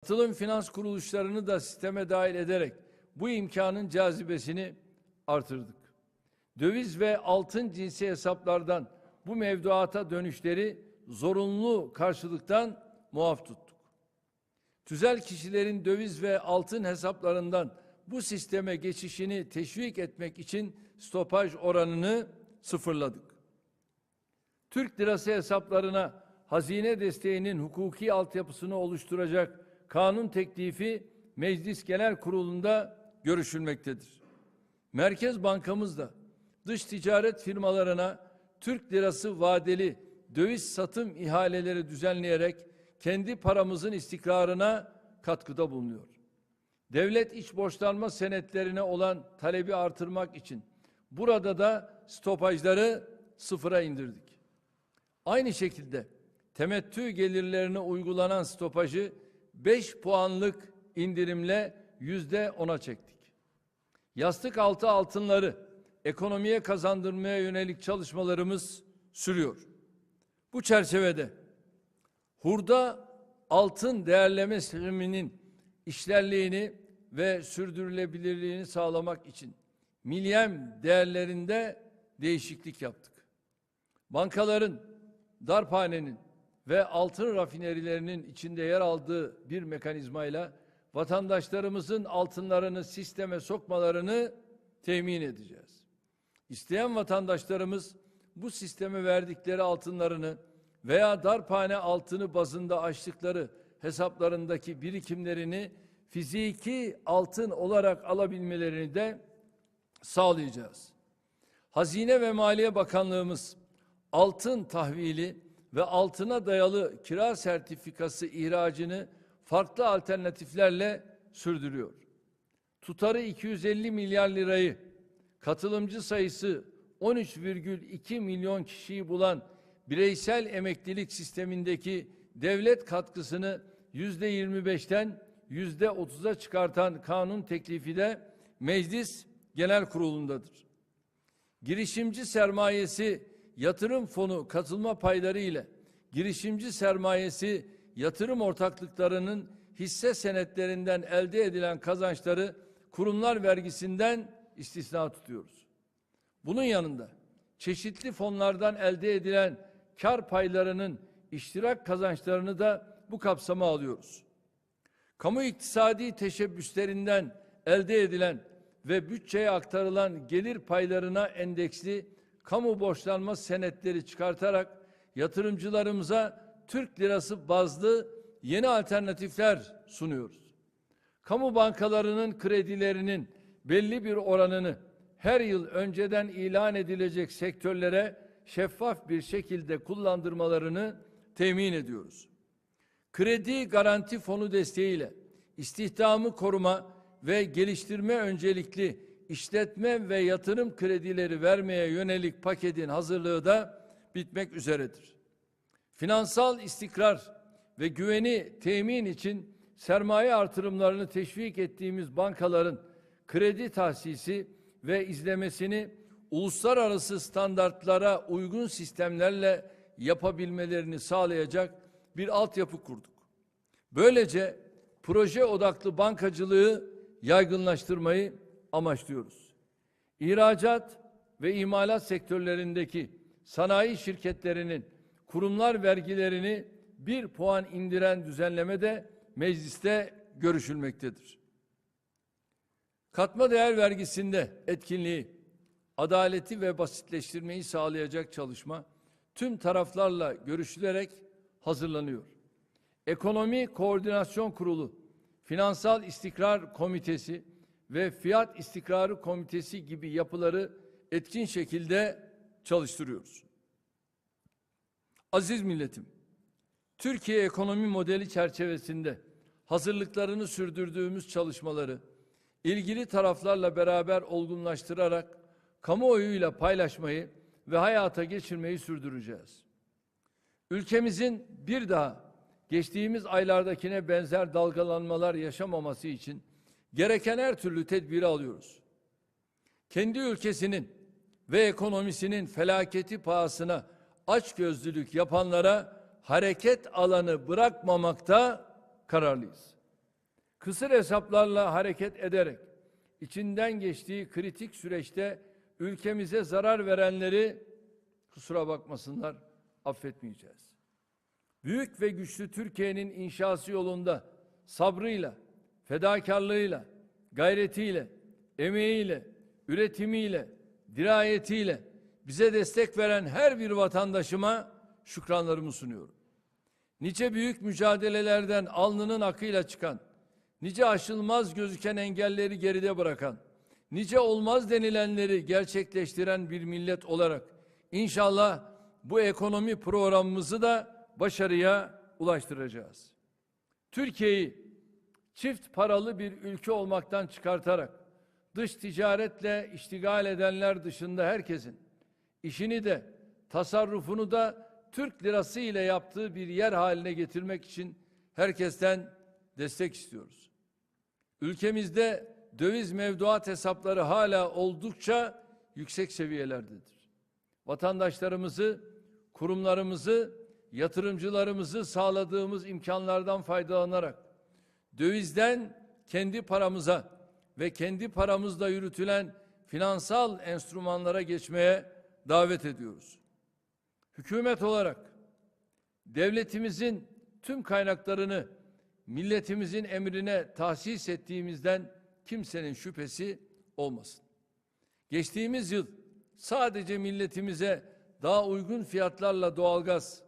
Katılım finans kuruluşlarını da sisteme dahil ederek bu imkanın cazibesini artırdık. Döviz ve altın cinsi hesaplardan bu mevduata dönüşleri zorunlu karşılıktan muaf tuttuk. Tüzel kişilerin döviz ve altın hesaplarından bu sisteme geçişini teşvik etmek için stopaj oranını sıfırladık. Türk lirası hesaplarına hazine desteğinin hukuki altyapısını oluşturacak kanun teklifi Meclis Genel Kurulu'nda görüşülmektedir. Merkez Bankamız da dış ticaret firmalarına Türk lirası vadeli döviz satım ihaleleri düzenleyerek kendi paramızın istikrarına katkıda bulunuyor. Devlet iç borçlanma senetlerine olan talebi artırmak için burada da stopajları sıfıra indirdik. Aynı şekilde temettü gelirlerine uygulanan stopajı 5 puanlık indirimle yüzde ona çektik. Yastık altı altınları ekonomiye kazandırmaya yönelik çalışmalarımız sürüyor. Bu çerçevede hurda altın değerleme sisteminin işlerliğini ve sürdürülebilirliğini sağlamak için milyem değerlerinde değişiklik yaptık. Bankaların, darphanenin ve altın rafinerilerinin içinde yer aldığı bir mekanizmayla vatandaşlarımızın altınlarını sisteme sokmalarını temin edeceğiz. İsteyen vatandaşlarımız bu sisteme verdikleri altınlarını veya darphane altını bazında açtıkları hesaplarındaki birikimlerini fiziki altın olarak alabilmelerini de sağlayacağız. Hazine ve Maliye Bakanlığımız altın tahvili ve altına dayalı kira sertifikası ihracını farklı alternatiflerle sürdürüyor. Tutarı 250 milyar lirayı, katılımcı sayısı 13,2 milyon kişiyi bulan bireysel emeklilik sistemindeki devlet katkısını yüzde 25'ten yüzde 30'a çıkartan kanun teklifi de Meclis Genel Kurulu'ndadır. Girişimci sermayesi yatırım fonu katılma payları ile girişimci sermayesi yatırım ortaklıklarının hisse senetlerinden elde edilen kazançları kurumlar vergisinden istisna tutuyoruz. Bunun yanında çeşitli fonlardan elde edilen kar paylarının iştirak kazançlarını da bu kapsama alıyoruz. Kamu iktisadi teşebbüslerinden elde edilen ve bütçeye aktarılan gelir paylarına endeksli kamu borçlanma senetleri çıkartarak yatırımcılarımıza Türk lirası bazlı yeni alternatifler sunuyoruz. Kamu bankalarının kredilerinin belli bir oranını her yıl önceden ilan edilecek sektörlere şeffaf bir şekilde kullandırmalarını temin ediyoruz. Kredi garanti fonu desteğiyle istihdamı koruma ve geliştirme öncelikli işletme ve yatırım kredileri vermeye yönelik paketin hazırlığı da bitmek üzeredir. Finansal istikrar ve güveni temin için sermaye artırımlarını teşvik ettiğimiz bankaların kredi tahsisi ve izlemesini uluslararası standartlara uygun sistemlerle yapabilmelerini sağlayacak bir altyapı kurduk. Böylece proje odaklı bankacılığı yaygınlaştırmayı amaçlıyoruz. İhracat ve imalat sektörlerindeki sanayi şirketlerinin kurumlar vergilerini bir puan indiren düzenleme de mecliste görüşülmektedir. Katma değer vergisinde etkinliği, adaleti ve basitleştirmeyi sağlayacak çalışma tüm taraflarla görüşülerek hazırlanıyor. Ekonomi Koordinasyon Kurulu, Finansal İstikrar Komitesi ve Fiyat İstikrarı Komitesi gibi yapıları etkin şekilde çalıştırıyoruz. Aziz milletim, Türkiye ekonomi modeli çerçevesinde hazırlıklarını sürdürdüğümüz çalışmaları ilgili taraflarla beraber olgunlaştırarak kamuoyuyla paylaşmayı ve hayata geçirmeyi sürdüreceğiz. Ülkemizin bir daha geçtiğimiz aylardakine benzer dalgalanmalar yaşamaması için gereken her türlü tedbiri alıyoruz. Kendi ülkesinin ve ekonomisinin felaketi pahasına açgözlülük yapanlara hareket alanı bırakmamakta kararlıyız. kısır hesaplarla hareket ederek içinden geçtiği kritik süreçte ülkemize zarar verenleri kusura bakmasınlar affetmeyeceğiz. Büyük ve güçlü Türkiye'nin inşası yolunda sabrıyla, fedakarlığıyla, gayretiyle, emeğiyle, üretimiyle, dirayetiyle bize destek veren her bir vatandaşıma şükranlarımı sunuyorum. Nice büyük mücadelelerden alnının akıyla çıkan, nice aşılmaz gözüken engelleri geride bırakan, nice olmaz denilenleri gerçekleştiren bir millet olarak inşallah bu ekonomi programımızı da başarıya ulaştıracağız. Türkiye'yi çift paralı bir ülke olmaktan çıkartarak dış ticaretle iştigal edenler dışında herkesin işini de tasarrufunu da Türk lirası ile yaptığı bir yer haline getirmek için herkesten destek istiyoruz. Ülkemizde döviz mevduat hesapları hala oldukça yüksek seviyelerdedir. Vatandaşlarımızı, kurumlarımızı, yatırımcılarımızı sağladığımız imkanlardan faydalanarak dövizden kendi paramıza ve kendi paramızla yürütülen finansal enstrümanlara geçmeye davet ediyoruz. Hükümet olarak devletimizin tüm kaynaklarını milletimizin emrine tahsis ettiğimizden kimsenin şüphesi olmasın. Geçtiğimiz yıl sadece milletimize daha uygun fiyatlarla doğalgaz,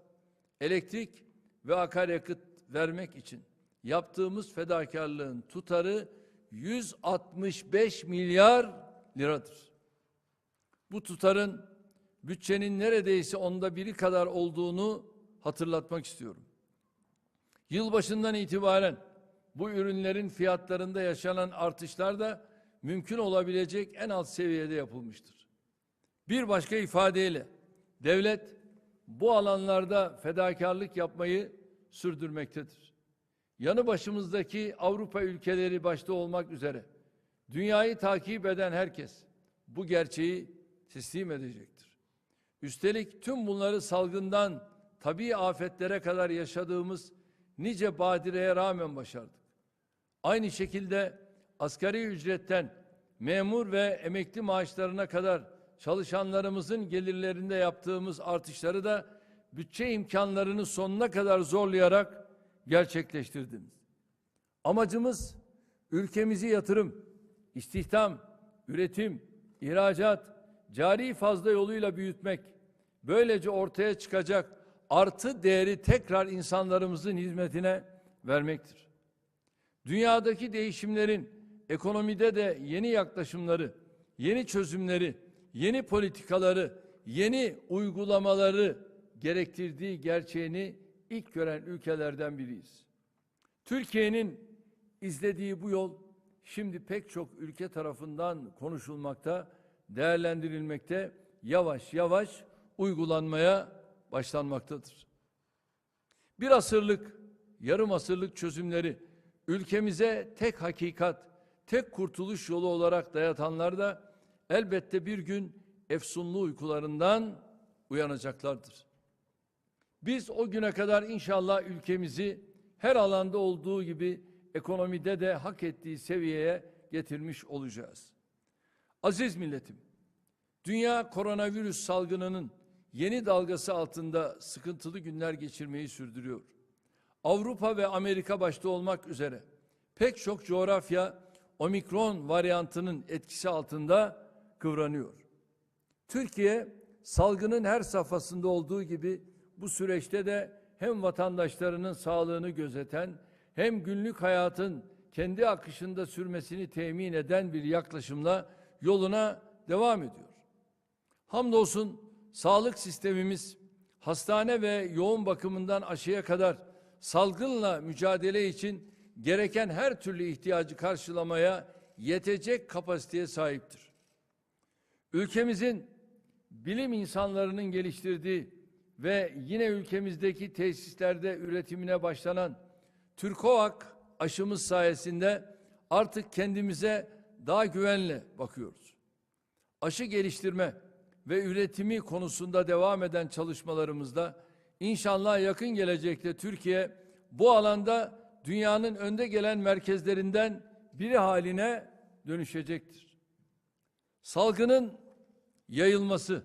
elektrik ve akaryakıt vermek için yaptığımız fedakarlığın tutarı 165 milyar liradır. Bu tutarın bütçenin neredeyse onda biri kadar olduğunu hatırlatmak istiyorum. Yılbaşından itibaren bu ürünlerin fiyatlarında yaşanan artışlar da mümkün olabilecek en alt seviyede yapılmıştır. Bir başka ifadeyle devlet bu alanlarda fedakarlık yapmayı sürdürmektedir. Yanı başımızdaki Avrupa ülkeleri başta olmak üzere dünyayı takip eden herkes bu gerçeği teslim edecektir. Üstelik tüm bunları salgından tabii afetlere kadar yaşadığımız nice badireye rağmen başardık. Aynı şekilde asgari ücretten memur ve emekli maaşlarına kadar çalışanlarımızın gelirlerinde yaptığımız artışları da bütçe imkanlarını sonuna kadar zorlayarak gerçekleştirdiniz. Amacımız ülkemizi yatırım, istihdam, üretim, ihracat, cari fazla yoluyla büyütmek, böylece ortaya çıkacak artı değeri tekrar insanlarımızın hizmetine vermektir. Dünyadaki değişimlerin ekonomide de yeni yaklaşımları, yeni çözümleri, yeni politikaları, yeni uygulamaları gerektirdiği gerçeğini ilk gören ülkelerden biriyiz. Türkiye'nin izlediği bu yol şimdi pek çok ülke tarafından konuşulmakta, değerlendirilmekte, yavaş yavaş uygulanmaya başlanmaktadır. Bir asırlık, yarım asırlık çözümleri ülkemize tek hakikat, tek kurtuluş yolu olarak dayatanlar da elbette bir gün efsunlu uykularından uyanacaklardır. Biz o güne kadar inşallah ülkemizi her alanda olduğu gibi ekonomide de hak ettiği seviyeye getirmiş olacağız. Aziz milletim, dünya koronavirüs salgınının yeni dalgası altında sıkıntılı günler geçirmeyi sürdürüyor. Avrupa ve Amerika başta olmak üzere pek çok coğrafya omikron varyantının etkisi altında kıvranıyor. Türkiye salgının her safhasında olduğu gibi bu süreçte de hem vatandaşlarının sağlığını gözeten hem günlük hayatın kendi akışında sürmesini temin eden bir yaklaşımla yoluna devam ediyor. Hamdolsun sağlık sistemimiz hastane ve yoğun bakımından aşıya kadar salgınla mücadele için gereken her türlü ihtiyacı karşılamaya yetecek kapasiteye sahiptir. Ülkemizin bilim insanlarının geliştirdiği ve yine ülkemizdeki tesislerde üretimine başlanan Türkovak aşımız sayesinde artık kendimize daha güvenle bakıyoruz. Aşı geliştirme ve üretimi konusunda devam eden çalışmalarımızda inşallah yakın gelecekte Türkiye bu alanda dünyanın önde gelen merkezlerinden biri haline dönüşecektir. Salgının yayılması,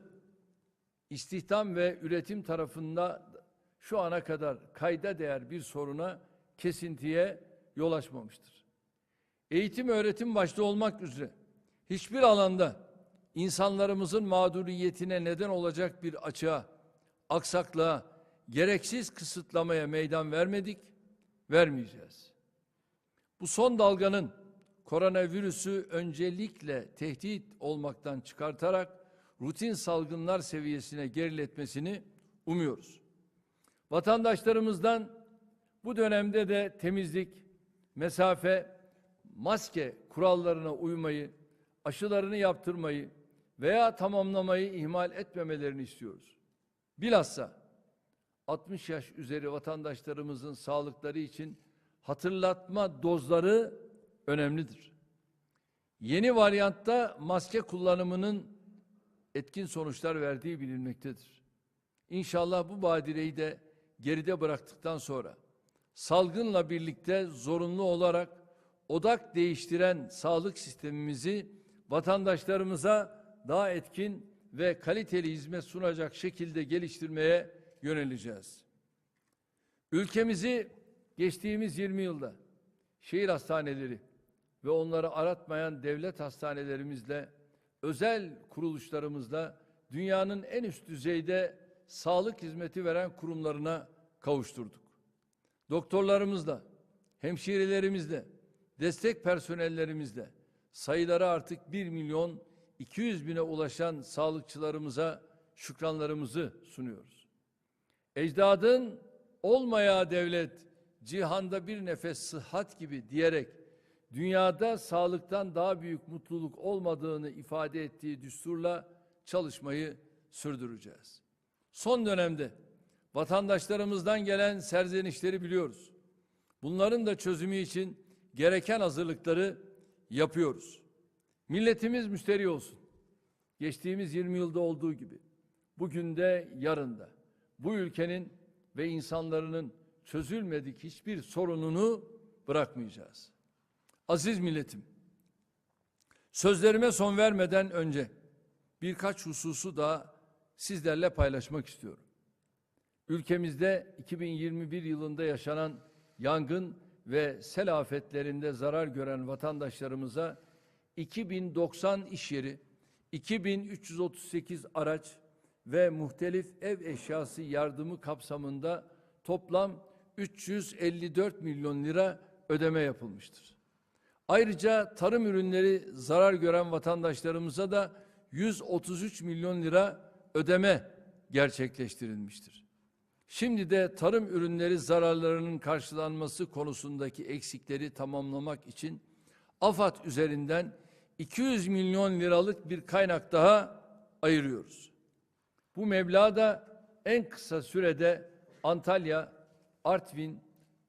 istihdam ve üretim tarafında şu ana kadar kayda değer bir soruna, kesintiye yol açmamıştır. Eğitim öğretim başta olmak üzere hiçbir alanda insanlarımızın mağduriyetine neden olacak bir açığa, aksaklığa, gereksiz kısıtlamaya meydan vermedik, vermeyeceğiz. Bu son dalganın koronavirüsü öncelikle tehdit olmaktan çıkartarak rutin salgınlar seviyesine geriletmesini umuyoruz. Vatandaşlarımızdan bu dönemde de temizlik, mesafe, maske kurallarına uymayı, aşılarını yaptırmayı veya tamamlamayı ihmal etmemelerini istiyoruz. Bilhassa 60 yaş üzeri vatandaşlarımızın sağlıkları için hatırlatma dozları önemlidir. Yeni varyantta maske kullanımının etkin sonuçlar verdiği bilinmektedir. İnşallah bu badireyi de geride bıraktıktan sonra salgınla birlikte zorunlu olarak odak değiştiren sağlık sistemimizi vatandaşlarımıza daha etkin ve kaliteli hizmet sunacak şekilde geliştirmeye yöneleceğiz. Ülkemizi geçtiğimiz 20 yılda şehir hastaneleri ve onları aratmayan devlet hastanelerimizle, özel kuruluşlarımızla dünyanın en üst düzeyde sağlık hizmeti veren kurumlarına kavuşturduk. Doktorlarımızla, hemşirelerimizle, destek personellerimizle sayıları artık 1 milyon 200 bine ulaşan sağlıkçılarımıza şükranlarımızı sunuyoruz. Ecdadın olmaya devlet, cihanda bir nefes sıhhat gibi diyerek dünyada sağlıktan daha büyük mutluluk olmadığını ifade ettiği düsturla çalışmayı sürdüreceğiz. Son dönemde vatandaşlarımızdan gelen serzenişleri biliyoruz. Bunların da çözümü için gereken hazırlıkları yapıyoruz. Milletimiz müşteri olsun. Geçtiğimiz 20 yılda olduğu gibi bugün de yarın da bu ülkenin ve insanların çözülmedik hiçbir sorununu bırakmayacağız. Aziz milletim, sözlerime son vermeden önce birkaç hususu da sizlerle paylaşmak istiyorum. Ülkemizde 2021 yılında yaşanan yangın ve sel afetlerinde zarar gören vatandaşlarımıza 2090 iş yeri, 2338 araç ve muhtelif ev eşyası yardımı kapsamında toplam 354 milyon lira ödeme yapılmıştır. Ayrıca tarım ürünleri zarar gören vatandaşlarımıza da 133 milyon lira ödeme gerçekleştirilmiştir. Şimdi de tarım ürünleri zararlarının karşılanması konusundaki eksikleri tamamlamak için AFAD üzerinden 200 milyon liralık bir kaynak daha ayırıyoruz. Bu meblağ da en kısa sürede Antalya, Artvin,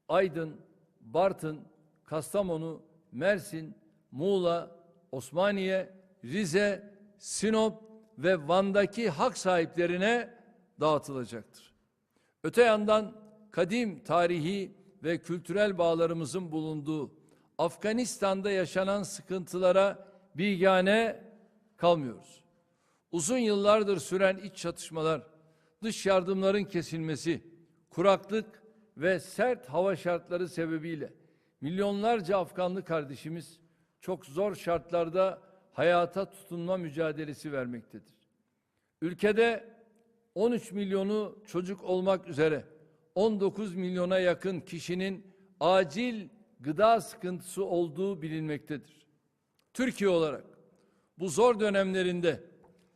Aydın, Bartın, Kastamonu, Mersin, Muğla, Osmaniye, Rize, Sinop ve Van'daki hak sahiplerine dağıtılacaktır. Öte yandan kadim tarihi ve kültürel bağlarımızın bulunduğu Afganistan'da yaşanan sıkıntılara bilgane kalmıyoruz. Uzun yıllardır süren iç çatışmalar, dış yardımların kesilmesi, kuraklık ve sert hava şartları sebebiyle milyonlarca Afganlı kardeşimiz çok zor şartlarda hayata tutunma mücadelesi vermektedir. Ülkede 13 milyonu çocuk olmak üzere 19 milyona yakın kişinin acil gıda sıkıntısı olduğu bilinmektedir. Türkiye olarak bu zor dönemlerinde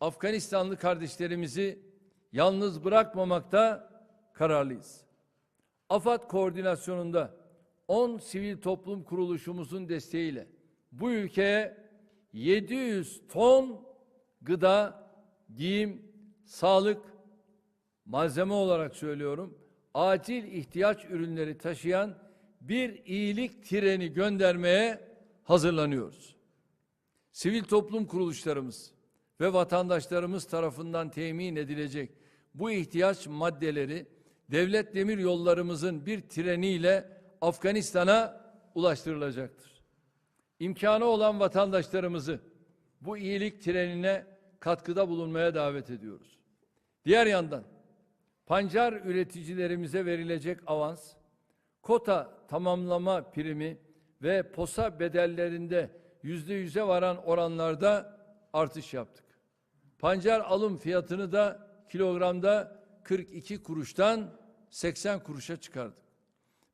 Afganistanlı kardeşlerimizi yalnız bırakmamakta kararlıyız. AFAD koordinasyonunda 10 sivil toplum kuruluşumuzun desteğiyle bu ülkeye 700 ton gıda, giyim, sağlık, malzeme olarak söylüyorum, acil ihtiyaç ürünleri taşıyan bir iyilik treni göndermeye hazırlanıyoruz. Sivil toplum kuruluşlarımız ve vatandaşlarımız tarafından temin edilecek bu ihtiyaç maddeleri devlet demir yollarımızın bir treniyle Afganistan'a ulaştırılacaktır. İmkanı olan vatandaşlarımızı bu iyilik trenine katkıda bulunmaya davet ediyoruz. Diğer yandan pancar üreticilerimize verilecek avans, kota tamamlama primi ve posa bedellerinde yüzde yüze varan oranlarda artış yaptık. Pancar alım fiyatını da kilogramda 42 kuruştan 80 kuruşa çıkardık.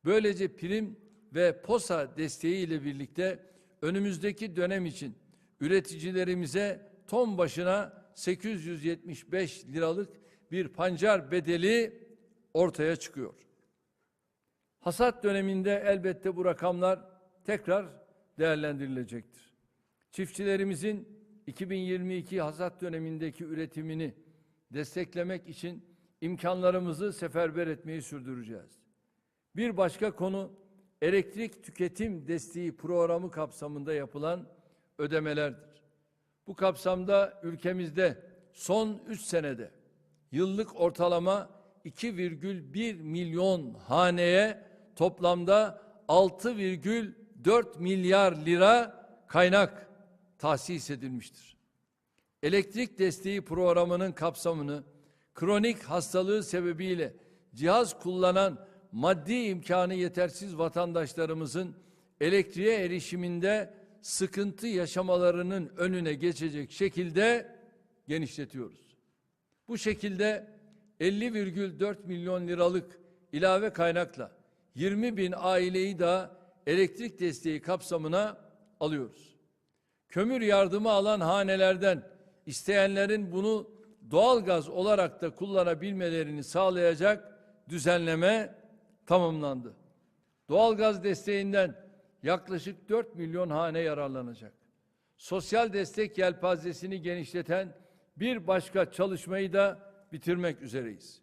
Böylece prim ve posa desteği ile birlikte önümüzdeki dönem için üreticilerimize ton başına 875 liralık bir pancar bedeli ortaya çıkıyor. Hasat döneminde elbette bu rakamlar tekrar değerlendirilecektir. Çiftçilerimizin 2022 hasat dönemindeki üretimini desteklemek için imkanlarımızı seferber etmeyi sürdüreceğiz. Bir başka konu elektrik tüketim desteği programı kapsamında yapılan ödemelerdir. Bu kapsamda ülkemizde son 3 senede yıllık ortalama 2,1 milyon haneye toplamda 6,4 milyar lira kaynak tahsis edilmiştir. Elektrik desteği programının kapsamını kronik hastalığı sebebiyle cihaz kullanan maddi imkanı yetersiz vatandaşlarımızın elektriğe erişiminde sıkıntı yaşamalarının önüne geçecek şekilde genişletiyoruz. Bu şekilde 50,4 milyon liralık ilave kaynakla 20 bin aileyi de elektrik desteği kapsamına alıyoruz. Kömür yardımı alan hanelerden isteyenlerin bunu doğalgaz olarak da kullanabilmelerini sağlayacak düzenleme tamamlandı. Doğalgaz desteğinden yaklaşık 4 milyon hane yararlanacak. Sosyal destek yelpazesini genişleten bir başka çalışmayı da bitirmek üzereyiz.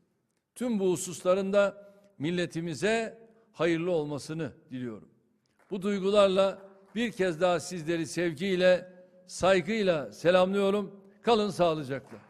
Tüm bu hususların da milletimize hayırlı olmasını diliyorum. Bu duygularla bir kez daha sizleri sevgiyle, saygıyla selamlıyorum. Kalın sağlıcakla.